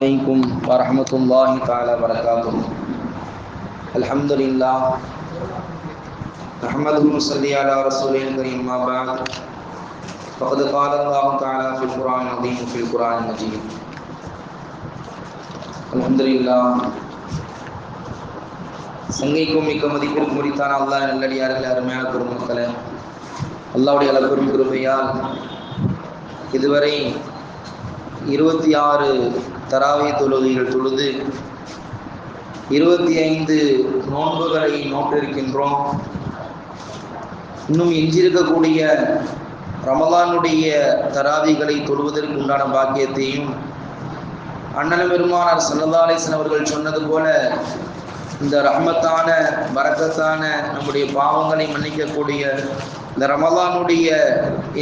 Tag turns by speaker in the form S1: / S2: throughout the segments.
S1: عليكم ورحمة الله تعالى وبركاته الحمد لله نحمده ونصلي على رسوله الكريم ما بعد فقد قال الله تعالى في القرآن العظيم وفي القرآن المجيد الحمد لله சங்கைக்கும் மிக்க மதிப்பிற்கு முடித்தான் அல்லாஹ் நல்லடியார்கள் அருமையான பெருமக்களே அல்லாவுடைய அளப்பெரும் கிருபையால் இதுவரை இருபத்தி ஆறு தராவை தொழுகைகள் தொழுது இருபத்தி ஐந்து நோன்புகளை நோட்டிருக்கின்றோம் இன்னும் எஞ்சிருக்கக்கூடிய ரமதானுடைய தராவிகளை தொழுவதற்கு உண்டான பாக்கியத்தையும் அண்ணன் பெருமானார் சல்லதாலேசன் அவர்கள் சொன்னது போல இந்த ரஹமத்தான வரக்கத்தான நம்முடைய பாவங்களை மன்னிக்கக்கூடிய இந்த ரமலானுடைய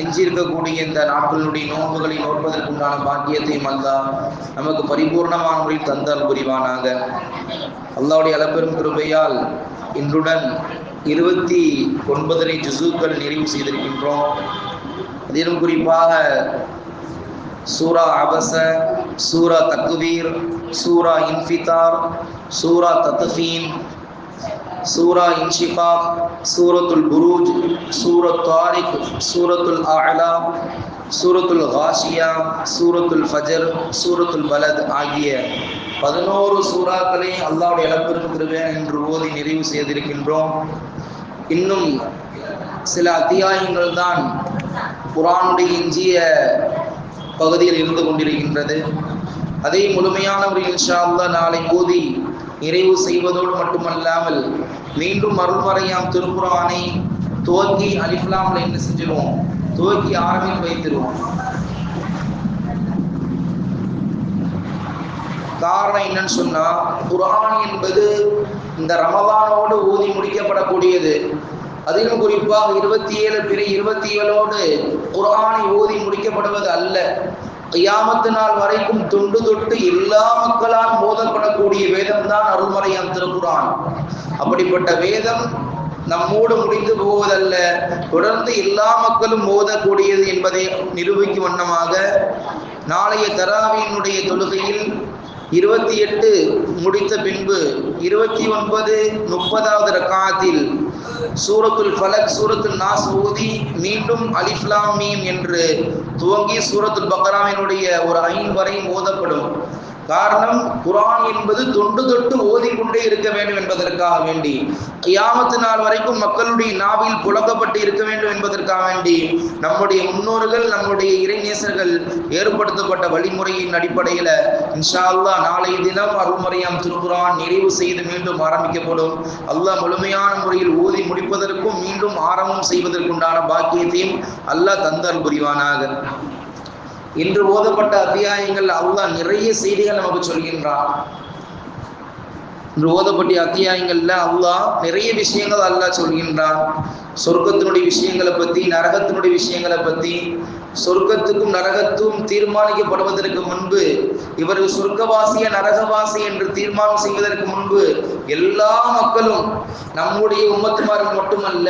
S1: எஞ்சியிருக்கக்கூடிய இந்த நாட்களுடைய நோன்புகளை நோற்பதற்கு உண்டான பாக்கியத்தையும் அல்லா நமக்கு பரிபூர்ணமான முறையில் தந்தால் புரிவானாக. அல்லாவுடைய அளப்பெரும் கிருபையால் இன்றுடன் இருபத்தி ஒன்பதரை ஜுசூக்கள் நிறைவு செய்திருக்கின்றோம். அதிலும் குறிப்பாக சூரா அபச சூரா தக்குவீர் சூரா இன்ஃபிதார் சூரா தத்துஃபீன் சூரா இன்ஷிகாக் சூரத்துல் புரூஜ் சூரத் தாரிக் சூரத்துல் ஆலா சூரத்துல் ஹாஷியா சூரத்துல் ஃபஜர் சூரத்துல் பலத் ஆகிய பதினோரு சூறாக்களை அல்லாவுடைய இழப்பிருக்கிறேன் என்று ஓதி நிறைவு செய்திருக்கின்றோம். இன்னும் சில அத்தியாயங்கள் தான் குரானுடைய எஞ்சிய பகுதியில் இருந்து கொண்டிருக்கின்றது. அதை முழுமையான ஒரு இன்ஷா அல்லா நாளை ஓதி நிறைவு செய்வதோடு மட்டுமல்லாமல் மீண்டும் அருள்மறையாம் திருக்குறானை துவக்கி அலிஃப்லாம்ல என்ன செஞ்சிருவோம்? துவக்கி ஆரம்பில் வைத்திருவோம். காரணம் என்னன்னு சொன்னா குரான் என்பது இந்த ரமதானோடு ஊதி முடிக்கப்படக்கூடியது. அதிலும் குறிப்பாக இருபத்தி ஏழு பிறை இருபத்தி ஏழோடு குரானை ஊதி முடிக்கப்படுவது அல்ல. ஐயாமத்து நாள் வரைக்கும் தொண்டு தொட்டு எல்லா மக்களால் மோதப்படக்கூடிய வேதம் தான் அருள்மறையான் திருக்குறான் அப்படிப்பட்ட வேதம் நம்மோடு முடிந்து போவதல்ல தொடர்ந்து எல்லா மக்களும் மோதக்கூடியது என்பதை நிரூபிக்கும் வண்ணமாக நாளைய தராவியினுடைய தொழுகையில் இருபத்தி எட்டு முடித்த பின்பு இருபத்தி ஒன்பது முப்பதாவது ரக்காத்தில் சூரத்துல் ஃபலக் சூரத்துல் நாஸ் ஊதி மீண்டும் அலிஃப்லாம் மீம் என்று துவங்கி சூரத்துல் பக்ராவினுடைய ஒரு ஐந்து வரையும் ஓதப்படும். காரணம் குரான் என்பது தொண்டு தொட்டு ஓதிக்கொண்டே இருக்க வேண்டும் என்பதற்காக வேண்டி கியாமத்து நாள் வரைக்கும் மக்களுடைய நாவில் புழங்கப்பட்டு இருக்க வேண்டும் என்பதற்காக வேண்டி நம்முடைய முன்னோர்கள் நம்முடைய இறைநேசர்கள் ஏற்படுத்தப்பட்ட வழிமுறையின் அடிப்படையில் இன்ஷா அல்லா நாளைய தினம் அருள்முறையாம் திருக்குரான் நிறைவு செய்து மீண்டும் ஆரம்பிக்கப்படும். அல்லாஹ் முழுமையான முறையில் ஓதி முடிப்பதற்கும் மீண்டும் ஆரம்பம் செய்வதற்குண்டான பாக்கியத்தையும் அல்லாஹ் தந்தல் புரிவானாக. இன்று ஓதப்பட்ட அத்தியாயங்கள் அல்லாஹ் நிறைய செய்திகள் நமக்கு சொல்கின்றான். இன்று ஓதப்பட்ட அத்தியாயங்கள்ல அல்லாஹ் நிறைய விஷயங்கள் அல்லாஹ் சொல்கின்றான். சொர்க்கத்தினுடைய விஷயங்களை பத்தி நரகத்தினுடைய விஷயங்களை பத்தி சொர்க்கத்துக்கும் நரகத்தும் தீர்மானிக்கப்படுவதற்கு முன்பு இவர்கள் சொர்க்கவாசிய நரகவாசி என்று தீர்மானம் செய்வதற்கு முன்பு எல்லா மக்களும் நம்முடைய உம்மத்துமார்கள் மட்டுமல்ல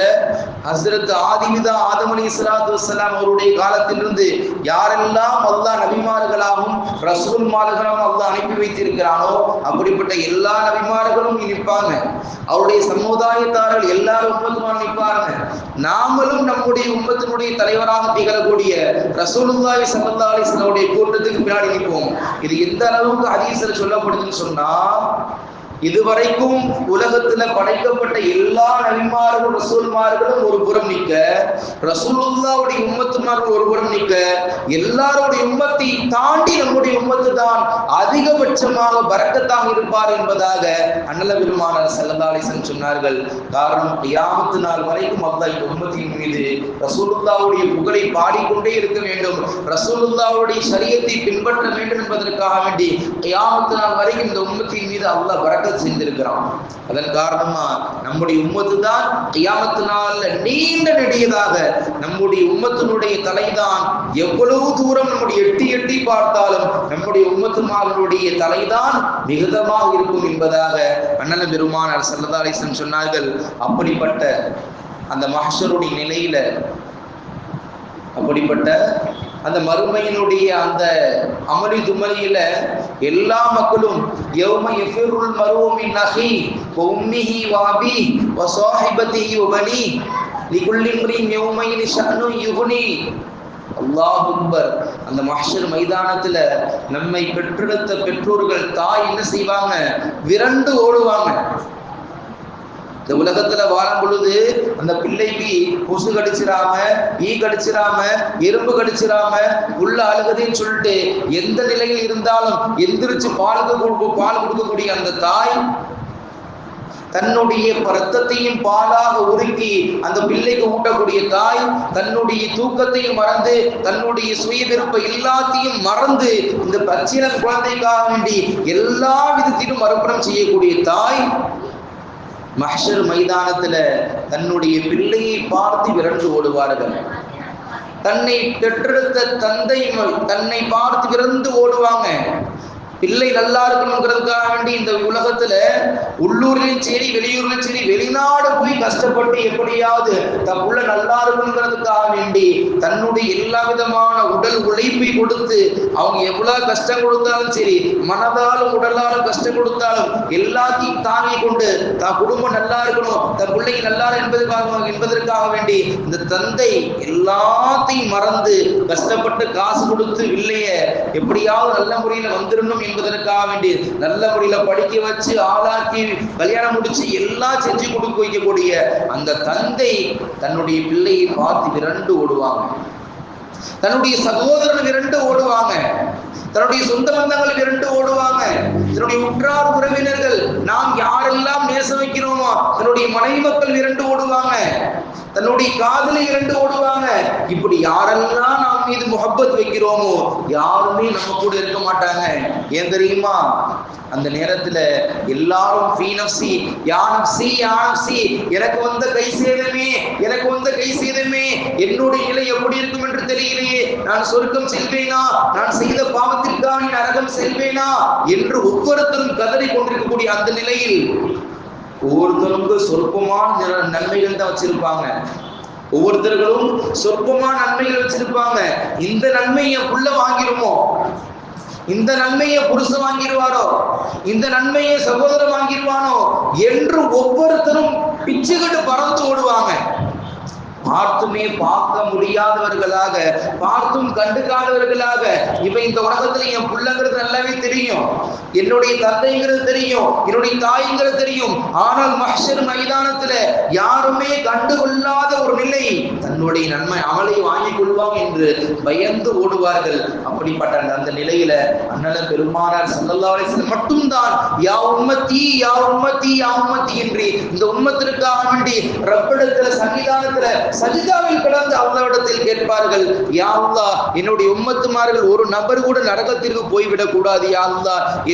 S1: ஹசரத் ஆதிமிதா ஆதம் அலி இஸ்லாத்து வசலாம் அவருடைய காலத்திலிருந்து யாரெல்லாம் அல்லா நபிமார்களாகவும் ரசூல்மார்களாகவும் அல்லா அனுப்பி வைத்திருக்கிறானோ அப்படிப்பட்ட எல்லா நபிமார்களும் நிற்பாங்க. அவருடைய சமுதாயத்தார்கள் எல்லாரும் உம்மத்துமார் நிற்பாங்க. நாமளும் நம்முடைய உம்மத்தினுடைய தலைவராக திகழக்கூடிய ரசூலுல்லாஹி ஸல்லல்லாஹு அலைஹி வஸல்லம் கூட்டத்துக்கு பின்னாடி நிற்போம். இது எந்த அளவுக்கு ஹதீஸ்ல சொல்லப்படுதுன்னு சொன்னா இதுவரைக்கும் உலகத்துல படைக்கப்பட்ட எல்லா நபிமார்களும் ரசூல்மார்களும் ஒரு புறம் நிக்க ரசூலுல்லாவுடைய உம்மத்துமார்கள் ஒரு புறம் நிக்க எல்லாருடைய உம்மத்தை தாண்டி நம்முடைய உம்மத்து தான் அதிகபட்சமாக பறக்கத்தாக இருப்பார் என்பதாக அண்ணல பெருமானார் செல்லதாலேசன் சொன்னார்கள். காரணம் கியாமத்து நாள் வரைக்கும் அல்லா இந்த உம்மத்தின் மீது ரசூலுல்லாவுடைய புகழை பாடிக்கொண்டே இருக்க வேண்டும். ரசூலுல்லாவுடைய சரியத்தை பின்பற்ற வேண்டும் என்பதற்காக வேண்டி கியாமத்து நாள் வரைக்கும் இந்த உம்மத்தின் மீது அல்லாஹ் பறக்க செஞ்சிருக்கிறான் அதன் காரணமா நம்முடைய உம்மத்து தான் கியாமத்து நாள்ல நீண்ட நெடியதாக நம்முடைய உம்மத்தினுடைய தலைதான் எவ்வளவு தூரம் நம்முடைய எட்டி எட்டி பார்த்தாலும் நம்முடைய உம்மத்துமார்களுடைய தலைதான் மிகுதமாக இருக்கும் என்பதாக அண்ணன் பெருமானார் சல்லதாலேசன் சொன்னார்கள். அப்படிப்பட்ட அந்த மகசருடைய நிலையில அப்படிப்பட்ட அந்த மறுமையினுடைய அந்த அமளி துமளியில எல்லா மக்களும் யௌம யஃபிருல் மருமின் நஹி உம்மிஹி வாபி வ சாஹிபதிஹி வ பனி லிகுல்லி இம்ரின் யௌமைன் ஷஅனு யுக்னி அல்லாஹ் அக்பர் அந்த மஹ்ஷர் மைதானத்துல நம்மை பெற்றெடுத்த பெற்றோர்கள் தாய் என்ன செய்வாங்க? விரண்டு ஓடுவாங்க. இந்த உலகத்துல வாழும் பொழுது அந்த பிள்ளைக்கு கொசு கடிச்சிடாம ஈ கடிச்சிடாம எறும்பு கடிச்சிடாம உள்ள அழுகுதுன்னு சொல்லிட்டு எந்த நிலையில் இருந்தாலும் எந்திரிச்சு பாலுக்கு கொடுக்க பால் கொடுக்கக்கூடிய அந்த தாய் தன்னுடைய ரத்தத்தையும் பாலாக உருக்கி அந்த பிள்ளைக்கு ஊட்டக்கூடிய தாய் தன்னுடைய தூக்கத்தையும் மறந்து தன்னுடைய சுய விருப்பம் எல்லாத்தையும் மறந்து இந்த பச்சின குழந்தைக்காக வேண்டி எல்லா விதத்திலும் அர்ப்பணம் செய்யக்கூடிய தாய் மஹர் மைதானத்துல தன்னுடைய பிள்ளையை பார்த்து விரண்டு ஓடுவார்கள். தன்னை பெற்றெடுத்த தந்தை ம- தன்னை பார்த்து விரந்து ஓடுவாங்க. பிள்ளை நல்லா இருக்கணுங்கிறதுக்காக வேண்டி இந்த உலகத்துல உள்ளூர்லயும் சரி வெளியூர்லயும் சரி வெளிநாடு போய் கஷ்டப்பட்டு எப்படியாவது தன் உள்ள நல்லா இருக்கணுங்கிறதுக்காக வேண்டி தன்னுடைய எல்லா விதமான உடல் உழைப்பை கொடுத்து அவங்க எவ்வளவு கஷ்டம் கொடுத்தாலும் சரி மனதாலும் உடலாலும் கஷ்டம் கொடுத்தாலும் எல்லாத்தையும் தாங்கி கொண்டு தான் குடும்பம் நல்லா இருக்கணும் தன் பிள்ளைக்கு நல்லா என்பதற்காக என்பதற்காக வேண்டி இந்த தந்தை எல்லாத்தையும் மறந்து கஷ்டப்பட்டு காசு கொடுத்து இல்லையே எப்படியாவது நல்ல முறையில வந்துடணும் என்பதற்காக வேண்டி நல்ல முறையில படிக்க வச்சு ஆளாக்கி கல்யாணம் முடிச்சு எல்லாம் செஞ்சு கொடுக்க வைக்கக்கூடிய அந்த தந்தை தன்னுடைய பிள்ளையை பார்த்து விரண்டு ஓடுவாங்க. தன்னுடைய சகோதரன் விரண்டு ஓடுவாங்க. தன்னுடைய சொந்த பந்தங்கள் விரண்டு ஓடுவாங்க. தன்னுடைய உற்றார் உறவினர்கள் நாம் யாரெல்லாம் நேச வைக்கிறோமோ தன்னுடைய மனைவி மக்கள் இரண்டு ஓடுவாங்க தன்னுடைய காதலை இரண்டு ஓடுவாங்க. இப்படி யாரெல்லாம் நாம் மீது முகப்பத் வைக்கிறோமோ யாருமே நம்ம கூட இருக்க மாட்டாங்க. ஏன் தெரியுமா? அந்த நேரத்துல எல்லாரும் ஃபீ நஃப்சி யா எனக்கு வந்த கை சேதமே எனக்கு வந்த கை சேதமே என்னுடைய நிலை எப்படி இருக்கும் என்று தெரியலையே. நான் சொர்க்கம் செல்வேனா? நான் செய்த பாவத்திற்காக நரகம் செல்வேனா? என்று ஒவ்வொருத்தரும் கதறி கொண்டிருக்கக்கூடிய அந்த நிலையில் ஒவ்வொருத்தருக்கும் சொற்பமான நன்மைகள் தான் வச்சிருப்பாங்க. ஒவ்வொருத்தர்களும் சொற்பமான நன்மைகள் வச்சிருப்பாங்க. இந்த நன்மையை புள்ள வாங்கிருமோ இந்த நன்மையை புருஷன் வாங்கிடுவாரோ? இந்த நன்மையை சகோதரர் வாங்கிடுவானோ? என்று ஒவ்வொருத்தரும் பிச்சுக்கிட்டு பறந்து ஓடுவாங்க. பார்த்துமே பார்க்க முடியாதவர்களாக பார்த்தும் கண்டுக்காதவர்களாக. இவன் இந்த உலகத்துல என் புள்ளங்கிறது நல்லாவே தெரியும். என்னுடைய தந்தைங்கிறது தெரியும். என்னுடைய தாய்ங்கிறது தெரியும். ஆனால் மஹ்ஷர் மைதானத்துல யாருமே கண்டுகொள்ளாத ஒரு நிலை. தன்னுடைய நன்மை அவளை வாங்கிக் கொள்வாங்க என்று பயந்து ஓடுவார்கள். அப்படிப்பட்ட அந்த- நிலையில அண்ணன் பெருமானார் சல்லல்லா அலைஹி மட்டும்தான் யா உம்மத்தி யா உம்மத்தி யா உம்மத்தி என்று இந்த உம்மத்திற்காக வேண்டி ரப்பிடத்துல சன்னிதானத்துல சஜிதாவில் கிடந்து அல்லாவிடத்தில் கேட்பார்கள் யா என்னுடைய உம்மத்துமார்கள் ஒரு நபர் கூட நரகத்திற்கு போய்விடக் கூடாது யா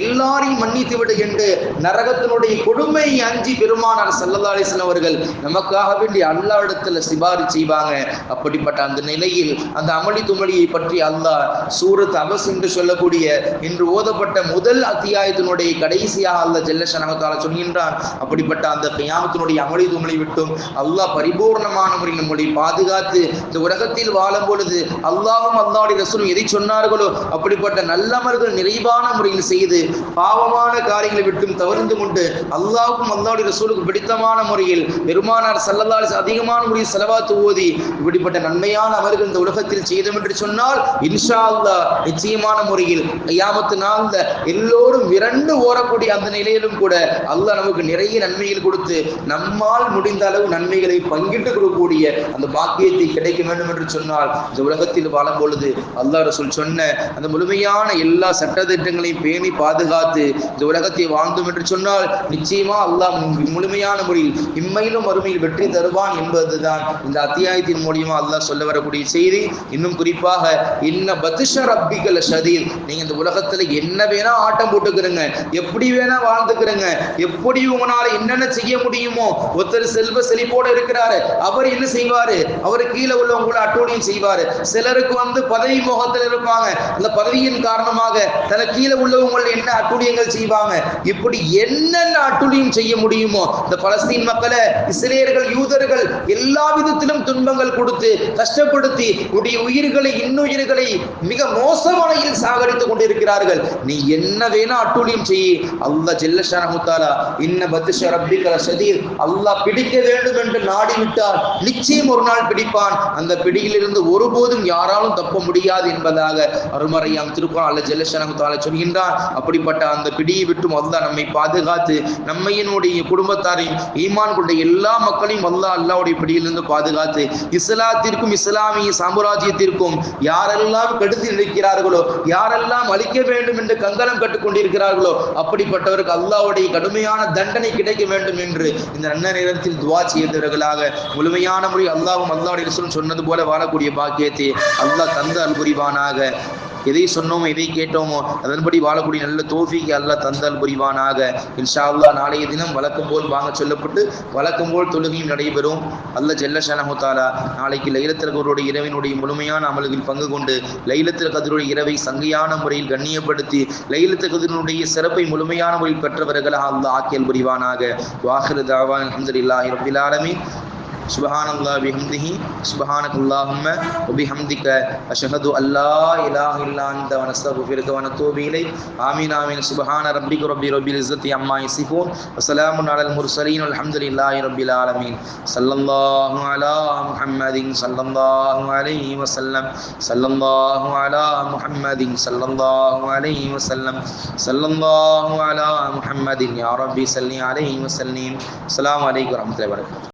S1: எல்லாரையும் மன்னித்து விடு என்று நரகத்தினுடைய கொடுமை அஞ்சி பெருமானார் ஸல்லல்லாஹு அவர்கள் நமக்காக வேண்டி அல்லாவிடத்துல சிபாரி செய்வாங்க. அப்படிப்பட்ட அந்த நிலையில் அந்த அமளி துமளியை பற்றி அல்லாஹ் சூரத் அபஸ் என்று சொல்லக்கூடிய இன்று ஓதப்பட்ட முதல் அத்தியாயத்தினுடைய கடைசியாக அல்ல ஜெல்லஷனகத்தால சொல்கின்றான். அப்படிப்பட்ட அந்த கியாமத்தினுடைய அமளி துமளி விட்டும் அல்லாஹ் பரிபூர்ணமான முறையில் நம்முடைய பாதுகாத்து இந்த உலகத்தில் வாழும் பொழுது அல்லாஹும் அல்லாஹ்வுடைய ரசூலும் எதை சொன்னார்களோ அப்படிப்பட்ட நல்லமர்கள் நிறைவான முறையில் செய்து பாவமான காரியங்களை விட்டும் தவிர்த்து கொண்டு அல்லாஹும் அல்லாஹ்வுடைய ரசூலுக்கு பிடித்தமான முறையில் பெருமானார் ஸல்லல்லாஹு அதிகமான முறையில் செலவாத்து ஓதி இப்படிப்பட்ட நன்மையான அவர்கள் இந்த உலகத்தில் செய்தோம் என்று சொன்னால் இன்ஷா அல்லா நிச்சயமான முறையில் ஐயாமத்து நாள்ல எல்லோரும் விரண்டு ஓரக்கூடிய அந்த நிலையிலும் கூட அல்லாஹ் நமக்கு நிறைய நன்மைகள் கொடுத்து நம்மால் முடிந்த அளவு நன்மைகளை பங்கிட்டு கொடுக்கக்கூடிய அந்த பாக்கியத்தை கிடைக்க வேண்டும் என்று சொன்னால் இந்த உலகத்தில் வாழும் பொழுது அல்லாஹ் ரசூல் சொன்ன அந்த முழுமையான எல்லா சட்டத்திட்டங்களையும் பேணி பாதுகாத்து இந்த உலகத்தை வாழ்ந்தோம் என்று சொன்னால் நிச்சயமா அல்லாஹ் முழுமையான முறையில் இம்மையிலும் மறுமையில் வெற்றி தருவான் என்பதுதான் இந்த அத்தியாயத்தின் மூலியமா அல்லாஹ் சொல்ல வரக்கூடிய செய்தி. இன்னும் குறிப்பாக இன்ன பத்துஷ ரப்பிகள் சதீர் நீங்க இந்த உலகத்துல என்ன வேணா ஆட்டம் போட்டுக்கிறங்க எப்படி வேணா வாழ்ந்துக்கிறங்க எப்படி உங்களால என்னென்ன செய்ய முடியுமோ ஒருத்தர் செல்வ செழிப்போட இருக்கிறாரு அவர் என்ன செய்வாரு? அவரு கீழே உள்ளவங்களை அட்டூழியம் செய்வாரு. சிலருக்கு வந்து பதவி முகத்தில் இருப்பாங்க. அந்த பதவியின் காரணமாக தன கீழே உள்ளவங்க என்ன அட்டூழியங்கள் செய்வாங்க? இப்படி என்னென்ன அட்டூழியம் செய்ய முடியுமோ இந்த பலஸ்தீன் மக்களை இஸ்ரேயர்கள் யூதர்கள் எல்லா விதத்திலும் துன்பங்கள் கொடுத்து கஷ்டப்படுத்தி உடைய உயிர்களை இன்னுயிர்களை மிக மோசமான சாகரித்துக் கொண்டிருக்கிறார்கள். நீ என்ன வேணா அட்டூழியம் செய்ய அல்லா ஜெல்லஷான முத்தாலா இன்ன பத்திஷ ரப்பிக சதீர் அல்லாஹ் பிடிக்க வேண்டும் என்று நாடி விட்டால் நிச்சயம் ஒரு நாள் பிடிப்பான் அந்த பிடியிலிருந்து ஒருபோதும் யாராலும் தப்ப முடியாது என்பதாக அருமறையாம் திருக்குறள் அல்ல ஜெல்லஷான முத்தாலா சொல்கின்றான். அப்படிப்பட்ட அந்த பிடியை விட்டும் அல்லாஹ் நம்மை பாதுகாத்து நம்மையினுடைய குடும்பத்தாரையும் ஈமான் கொண்ட எல்லா மக்களையும் அல்லாஹ் அல்லாவுடைய பிடியிலிருந்து பாதுகாத்து இஸ்லாத்திற்கும் இஸ்லாமிய சாம்ராஜ்யத்திற்கும் யாரெல்லாம் கெடுத்து நிற்கிறார்களோ யாரெல்லாம் அழிக்க வேண்டும் என்று கங்கணம் கட்டுக்கொண்டிருக்கிறார்களோ அப்படிப்பட்டவருக்கு அல்லாவுடைய கடுமையான தண்டனை கிடைக்க வேண்டும் என்று இந்த நல்ல நேரத்தில் துவா செய்தவர்களாக முழுமையான முறை அல்லாஹ் அல்லாவும் அல்லாவுடைய சொன்னது போல வாழக்கூடிய பாக்கியத்தை அல்லாஹ் தந்து அல்புரிவானாக எதை சொன்னோமோ எதை கேட்டோமோ அதன்படி வாழக்கூடிய நல்ல தோஃபிக்கு அல்லாஹ் தந்தால் புரிவானாக. இன்ஷா அல்லாஹ் நாளைய தினம் வழக்கம் போல் வாங்க சொல்லப்பட்டு வழக்கம் போல் தொழுகையும் நடைபெறும். அல்ல ஜெல்லஷனஹுத்தாலா நாளைக்கு லைலத்தில் கதருடைய இரவினுடைய முழுமையான அமல்களில் பங்கு கொண்டு லைலத்தில் கதருடைய இரவை சங்கையான முறையில் கண்ணியப்படுத்தி லைலத்தில் கதிரனுடைய சிறப்பை முழுமையான முறையில் பெற்றவர்களாக அல்லாஹ் ஆக்கியல் புரிவானாக. வாஹிரு தாவான் அஹமதுல்லாஹி ரபிலாலமி سبحان الله بحمده سبحانك اللهم وبحمدك أشهد أن لا إله إلا أنت ونستغفرك ونتوب إليك آمين آمين سبحان ربك رب رب العزة عما يصفون وسلام على المرسلين والحمد لله رب العالمين صلى الله على محمد صلى الله عليه وسلم صلى الله على محمد صلى الله عليه وسلم صلى الله على محمد يا ربي صل عليه وسلم السلام عليكم ورحمة الله وبركاته